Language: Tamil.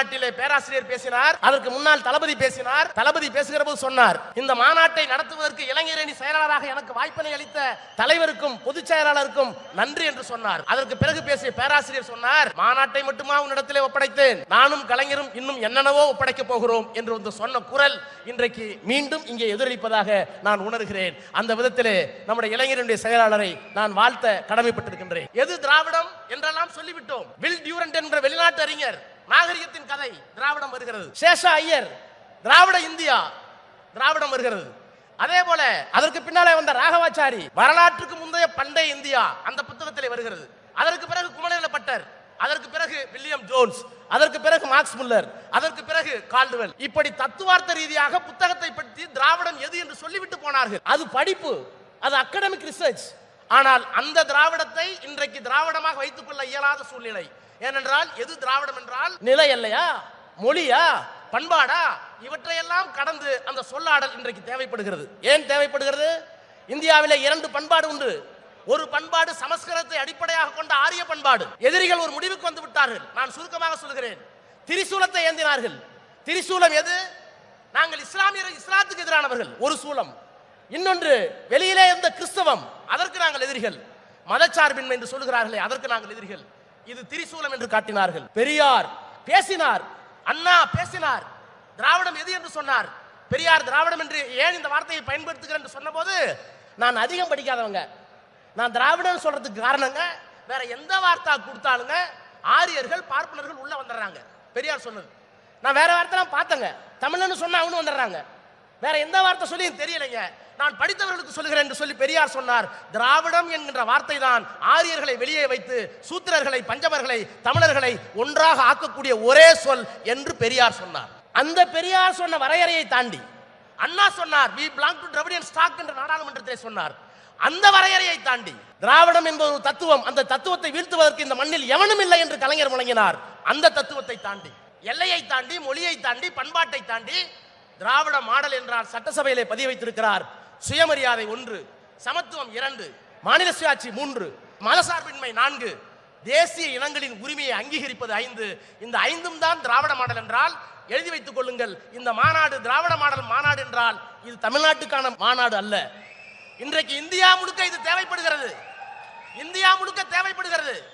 மாநாட்டிலே பேராசிரியர் பேசினார். அதற்கு முன்னால் தளபதி பேசினார். தளபதி பேசுகிற போது சொன்னார் இந்த மாநாட்டை நடத்துவதற்கு இளைஞரணி செயலாளராக எனக்கு வாய்ப்பினை அளித்த தலைவருக்கும் பொதுச் செயலாளருக்கும் நன்றி என்று சொன்னார். அதற்கு பிறகு பேசிய பேராசிரியர் சொன்னார் மாநாட்டை மட்டுமா உன்னிடத்திலே ஒப்படைத்தேன்? நானும் கலைஞரும் இன்னும் என்னென்னவோ ஒப்படைக்க போகிறோம் என்று வந்து சொன்ன குரல் இன்றைக்கு மீண்டும் இங்கே எதிரொலிப்பதாக நான் உணர்கிறேன். அந்த விதத்திலே நம்முடைய இளைஞருடைய செயலாளரை நான் வாழ்த்த கடமைப்பட்டிருக்கின்றேன். எது திராவிடம் என்றெல்லாம் சொல்லிவிட்டோம். வில் டியூரண்ட் என்ற வெளிநாட்டு அறிஞர் நாகரிகத்தின் கதை திராவிடம் வருகிறது. சேஷா ஐயர் திராவிட இந்தியா திராவிடம் வருகிறது. அதே போல அதற்கு பின்னாலே வந்த ராகவாச்சாரி வரலாற்றுக்கு முந்தைய பண்டைய இந்தியா அந்த புத்தகத்திலே வருகிறது. அதற்கு பிறகு குமரேல பட்டர் அதற்கு பிறகு வில்லியம் ஜோன்ஸ் அதற்கு பிறகு மார்க்ஸ் முல்லர் அதற்கு பிறகு கால்டுவெல். இப்படி தத்துவார்த்த ரீதியாக புத்தகத்தை பற்றி திராவிடம் எது என்று சொல்லிவிட்டு போனார்கள். அது படிப்பு அது அகடமிக் ரிசர்ச் ஆனால் அந்த திராவிடத்தை இன்றைக்கு திராவிடமாக வைத்துக் கொள்ள இயலாத சூழ்நிலை. ஏனென்றால் எது திராவிடம் என்றால் நிலை இல்லையா? மொழியா? பண்பாடா? இவற்றையெல்லாம் கடந்து அந்த சொல்லாடல் இன்றைக்கு தேவைப்படுகிறது. ஏன் தேவைப்படுகிறது? இந்தியாவிலே இரண்டு பண்பாடு உண்டு. ஒரு பண்பாடு சமஸ்கிருதத்தை அடிப்படையாக கொண்ட ஆரிய பண்பாடு. எதிரிகள் ஒரு முடிவுக்கு வந்து விட்டார்கள். நான் சுருக்கமாக சொல்கிறேன். திரிசூலத்தை ஏந்தினார்கள். திரிசூலம் எது? நாங்கள் இஸ்லாமியர் இஸ்லாத்துக்கு எதிரானவர்கள். ஒரு சூலம். இன்னொன்று வெளியிலே இருந்த கிறிஸ்தவம். அதற்கு நாங்கள் எதிரிகள். மதச்சார்பின்மை என்று சொல்லுகிறார்களே அதற்கு நாங்கள் எதிரிகள். இது திரிசூலம் என்று காட்டினார்கள். பெரியார் பேசினார். அண்ணா பேசினார். திராவிடம் எது என்று சொன்னார். பெரியார் திராவிடம் என்று ஏன் இந்த வார்த்தையை பயன்படுத்துகிறேன் என்று சொன்னபோது நான் அதிகம் படிக்காதவங்க. நான் திராவிடம் சொல்றதுக்கு காரணங்க வேற எந்த வார்த்தை கொடுத்தாலுங்க ஆரியர்கள் பார்ப்பனர்கள் உள்ள வந்துடுறாங்க. பெரியார் சொன்னது. நான் வேற வார்த்தைலாம் பார்த்தேங்க. தமிழ்னு சொன்னா அவனு வந்துடுறாங்க. வேற எந்த வார்த்தை சொல்லி தெரியலைங்க. நான் படித்தவர்களுக்கு சொல்லுகிறேன் என்று சொல்லி பெரியார் சொன்னார். திராவிடம் என்கின்ற வார்த்தை தான் ஆரியர்களை வெளியே வைத்து சூத்திரர்களை பஞ்சமர்களை தமிழர்களை ஒன்றாக ஆக்கக்கூடிய ஒரே சொல் என்று பெரியார் சொன்னார். அந்த பெரியார் சொன்ன வரையறையை தாண்டி அண்ணா சொன்னார் we belong to Dravidian stock என்ற நாடாளுமன்றத்தை சொன்னார். அந்த வரையறையை தாண்டி திராவிடம் என்பது ஒரு தத்துவம் அந்த தத்துவத்தை வீழ்த்துவதற்கு இந்த மண்ணில் எவனும் இல்லை என்று கலைஞர் முழங்கினார். அந்த தத்துவத்தை தாண்டி எல்லையை தாண்டி மொழியை தாண்டி பண்பாட்டை தாண்டி திராவிட மாடல் என்றால் சட்டசபையிலே பதிய வைத்திருக்கிறார். சுயமரியாதை ஒன்று சமத்துவம் இரண்டு மாநில சுயாட்சி மூன்று மதசார்பின்மை நான்கு தேசிய இனங்களின் உரிமையை அங்கீகரிப்பது ஐந்து. இந்த ஐந்தும் தான் திராவிட மாடல் என்றால் எழுதி வைத்துக் கொள்ளுங்கள் இந்த மாநாடு திராவிட மாடல் மாநாடு என்றால் இது தமிழ்நாட்டுக்கான மாநாடு அல்ல. இன்றைக்கு இந்தியா முழுக்க இது தேவைப்படுகிறது. இந்தியா முழுக்க தேவைப்படுகிறது.